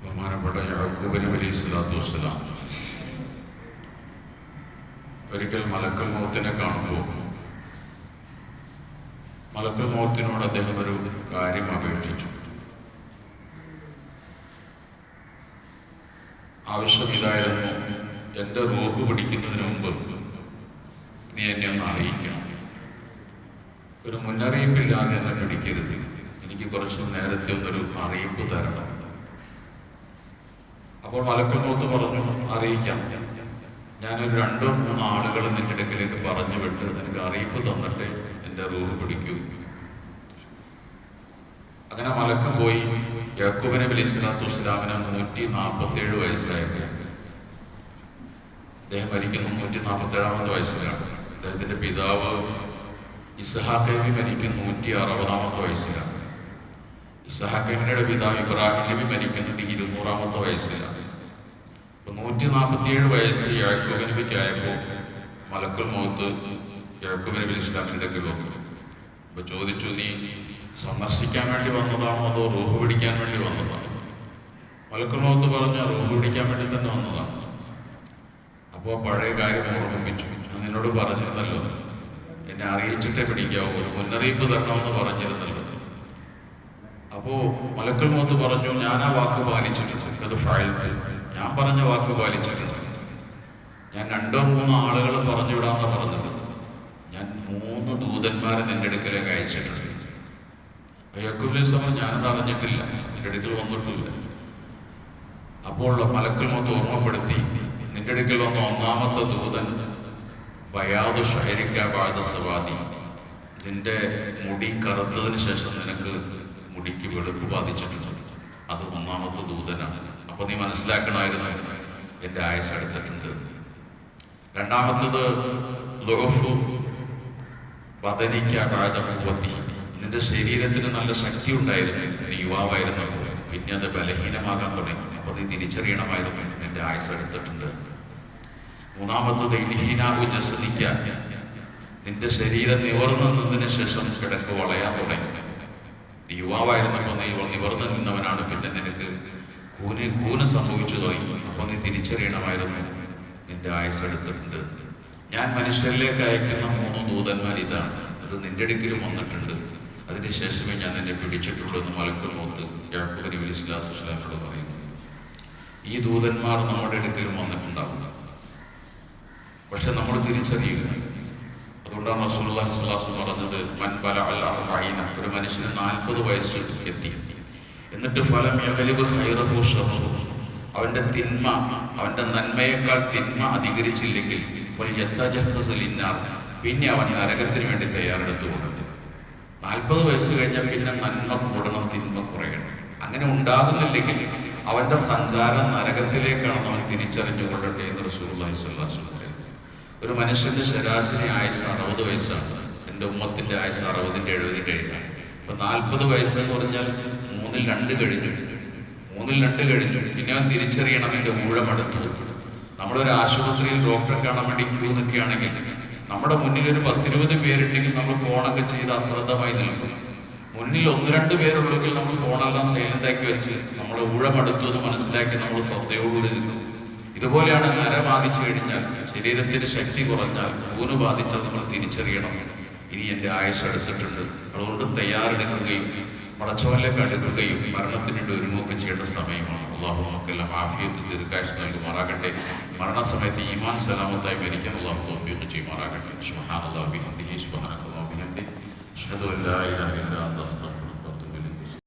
ബഹുമാനപ്പെട്ട യാക്കൂബ് നബി അലൈഹി സ്വലാത്തു വസ്സലാം ഒരിക്കൽ മലക്കൽ മൗത്തിനെ കാണുമ്പോൾ മലക്കൽ മൗത്തിനോട് അദ്ദേഹം ഒരു കാര്യം അപേക്ഷിച്ചു. ആവശ്യം ഇതായിരുന്നു എന്റെ റൂഹ് പിടിക്കുന്നതിന് മുമ്പ് നീ എന്നെ ഒന്ന് അറിയിക്കണം. ഒരു മുന്നറിയിപ്പില്ലാതെ എന്നെ പിടിക്കരുത്. എനിക്ക് കുറച്ച് നേരത്തെ ഒന്നൊരു അറിയിപ്പ് തരണം. അപ്പോൾ മലക്കൽ മൂത്ത് പറഞ്ഞു അറിയിക്കാം. ഞാനൊരു രണ്ടോ മൂന്നോ ആളുകൾ നിന്റെ ഇടയ്ക്കിലേക്ക് പറഞ്ഞു വിട്ട് നിനക്ക് അറിയിപ്പ് തന്നിട്ട് എന്റെ റൂഹ് പിടിക്കൂ. അങ്ങനെ മലക്കം പോയി. യാക്കൂബ് നബി അലൈഹി സ്വലാത്തു വസ്സലാമിന് നൂറ്റി നാൽപ്പത്തി ഏഴ് വയസ്സായിരുന്നു. അദ്ദേഹം മരിക്കുന്നു നൂറ്റി നാൽപ്പത്തി ഏഴാമത്തെ വയസ്സിലാണ്. അദ്ദേഹത്തിന്റെ പിതാവ് ഇസ്ഹാഖ് നബി മരിക്കുന്നു നൂറ്റി അറുപതാമത്തെ വയസ്സിലാണ്. ഇസ്ഹാഖ് പിതാവ് ഇബ്രാഹിം നബി മരിക്കുന്നത് ഇരുന്നൂറാമത്തെ വയസ്സിലാണ്. അപ്പൊ നൂറ്റി നാൽപ്പത്തിയേഴ് വയസ്സ് യാക്കൂബ് നബിക്കായപ്പോൾ മലക്കുൽ മുഖത്ത് യാക്കൂബ് നബി ഇസ്ലാമിന്റെ അടുക്കൽ വന്നു അപ്പൊ ചോദിച്ചു നീ സന്ദർശിക്കാൻ വേണ്ടി വന്നതാണോ അതോ റൂഹ് പിടിക്കാൻ വേണ്ടി വന്നതാണോ? മലക്കുൽ മുഖത്ത് പറഞ്ഞ റൂഹ് പിടിക്കാൻ വേണ്ടി തന്നെ വന്നതാണ്. അപ്പോൾ പഴയ കാര്യം ഓർമ്മിപ്പിച്ചു. നിന്നോട് പറഞ്ഞിരുന്നല്ലോ എന്നെ അറിയിച്ചിട്ടേ പിടിക്കാവൂ. ഒരു മുന്നറിയിപ്പ് തരണമെന്ന് പറഞ്ഞിരുന്നല്ലോ. അപ്പോ മലക്കൽ മുഖത്ത് പറഞ്ഞു ഞാൻ ആ വാക്ക് പാലിച്ചിട്ടുണ്ട്. അത് ഞാൻ പറഞ്ഞ വാക്ക് പാലിച്ചിട്ടുണ്ട്. ഞാൻ രണ്ടോ മൂന്നോ ആളുകൾ പറഞ്ഞു വിടാന്ന് പറഞ്ഞത്. ഞാൻ മൂന്ന് ദൂതന്മാരെ നിന്റെ അടുക്കലേക്ക് അയച്ചിട്ടുണ്ട്. യക്കുബിലെ സമയം ഞാനത് അറിഞ്ഞിട്ടില്ല. നിന്റെ അടുക്കൽ വന്നിട്ടില്ല അപ്പോൾ മലക്കൽ മുഖത്ത് ഓർമ്മപ്പെടുത്തി നിന്റെ അടുക്കൽ വന്ന ഒന്നാമത്തെ ദൂതൻ ബയാദു ഷഹരിക്കാബാദ സവാദി. നിന്റെ മുടി കറുത്തതിന് ശേഷം നിനക്ക് മുടിക്ക് വെളുപ്പ് ബാധിച്ചിട്ടുണ്ട്. അത് ഒന്നാമത്തെ ദൂതനാണ്. അപ്പൊ നീ മനസ്സിലാക്കണമായിരുന്നു എന്റെ ആയസ് എടുത്തിട്ടുണ്ട് രണ്ടാമത്തത് ലോഫു പതനിക്കാബാദ പൂവത്തി നിന്റെ ശരീരത്തിന് നല്ല ശക്തി ഉണ്ടായിരുന്നു നീ യുവാവായിരുന്നു. പിന്നെ അത് ബലഹീനമാകാൻ തുടങ്ങി. അപ്പൊ നീ തിരിച്ചറിയണമായിരുന്നു നിന്റെ ആയസ് എടുത്തിട്ടുണ്ട് മൂന്നാമത്തത് ഇൻഹീനാവു ജസദിക്ക നിന്റെ ശരീരം നിവർന്നു നിന്നതിന് ശേഷം കിടക്ക് വളയാൻ തുടങ്ങി. നീ യുവാവായിരുന്നപ്പോൾ നീ നിവർന്നു നിന്നവനാണ്. പിന്നെ നിനക്ക് കൂന് കൂന് സംഭവിച്ചു തുടങ്ങി. അപ്പൊ നീ തിരിച്ചറിയണമായിരുന്നു. നിന്റെ ആയുസ് എടുത്തിട്ടുണ്ട്. ഞാൻ മനുഷ്യരിലേക്ക് അയക്കുന്ന മൂന്ന് ദൂതന്മാർ ഇതാണ്. അത് നിന്റെ അടുക്കലും വന്നിട്ടുണ്ട്. അതിന് ശേഷമേ ഞാൻ നിന്നെ പിടിച്ചിട്ടുള്ളൂ എന്ന് മലക്കുൽ മൂത്ത് യാക്കൂബ് നബി ഇസ്ലാത്തു വസ്സലാമിനോട് പറയുന്നു. ഈ ദൂതന്മാർ നമ്മുടെ അടുക്കലും വന്നിട്ടുണ്ടാവില്ല പക്ഷെ നമ്മൾ തിരിച്ചറിയുക അതുകൊണ്ടാണ് റസൂലുള്ളാഹി അലൈഹി പറഞ്ഞത് മൻ ബല അൽ അർബഈന ഒരു മനുഷ്യന് നാൽപ്പത് വയസ്സ് എത്തി. എന്നിട്ട് ഫലം ഖൈറഹു ഷർറു അവന്റെ തിന്മ അവന്റെ നന്മയേക്കാൾ തിന്മ അധികരിച്ചില്ലെങ്കിൽ ലിന്നാർ. പിന്നെ അവൻ നരകത്തിന് വേണ്ടി തയ്യാറെടുത്തു കൊടുത്തു നാൽപ്പത് വയസ്സ് കഴിഞ്ഞാൽ പിന്നെ നന്മ കൂടണം തിന്മ കുറയണം. അങ്ങനെ ഉണ്ടാകുന്നില്ലെങ്കിൽ അവന്റെ സഞ്ചാരം നരകത്തിലേക്കാണെന്ന് അവൻ തിരിച്ചറിഞ്ഞു കൊള്ളട്ടെ എന്ന് സ്വല്ലല്ലാഹു അലൈഹി വസല്ലം ഒരു മനുഷ്യന്റെ ശരാശരി ആയുസ് അറുപത് വയസ്സാണ്. എന്റെ ഉമ്മത്തിന്റെ ആയുസ് അറുപതിന്റെ എഴുപതിന്റെ ഏഴാണ് അപ്പൊ നാൽപ്പത് വയസ്സ് എന്ന് പറഞ്ഞാൽ മൂന്നിൽ രണ്ട് കഴിഞ്ഞു. മൂന്നിൽ രണ്ട് കഴിഞ്ഞു. പിന്നെ അവൻ തിരിച്ചറിയണം എന്റെ ഊഴം അടുത്തു. നമ്മളൊരു ആശുപത്രിയിൽ ഡോക്ടറെ കാണാൻ വേണ്ടി ക്യൂ നിൽക്കുകയാണെങ്കിൽ നമ്മുടെ മുന്നിൽ ഒരു പത്തിരുപത് പേരുണ്ടെങ്കിൽ നമ്മൾ ഫോണൊക്കെ ചെയ്ത് അശ്രദ്ധമായി നിൽക്കും. മുന്നിൽ ഒന്ന് രണ്ട് പേരുള്ളെങ്കിൽ നമ്മൾ ഫോണെല്ലാം സൈലന്റ് ആക്കി വെച്ച് നമ്മൾ ഊഴമടുത്തു എന്ന് മനസ്സിലാക്കി നമ്മൾ ശ്രദ്ധയോടുകൂടി നിൽക്കും. ഇതുപോലെയാണ് നര ബാധിച്ചു കഴിഞ്ഞാൽ ശരീരത്തിന് ശക്തി കുറഞ്ഞാൽ ഊന് ബാധിച്ചാൽ നമ്മൾ തിരിച്ചറിയണം. ഇനി എന്റെ ആയുസ് എടുത്തിട്ടുണ്ട് അതുകൊണ്ട് തയ്യാറെടുക്കുകയും പടച്ചവനിലേക്ക് അടുക്കുകയും മരണത്തിനുണ്ട് ഒരുമൊക്കെ ചെയ്യേണ്ട സമയമാണ്. അള്ളാഹു നമുക്കെല്ലാം ആഫിയത്ത് ദീർഘായുസ് നൽകുമാറാകട്ടെ. മരണസമയത്ത് ഈമാൻ സലാമത്തായി മരിക്കാൻ അള്ളാഹു തോന്നിയൊക്കെ ചെയ്യുമാറാകട്ടെ. സുഹാൻ അള്ളാഹു സുബ്ഹാനല്ലാഹി വബിഹംദിഹി. അഷ്ഹദു അൻ ലാ ഇലാഹ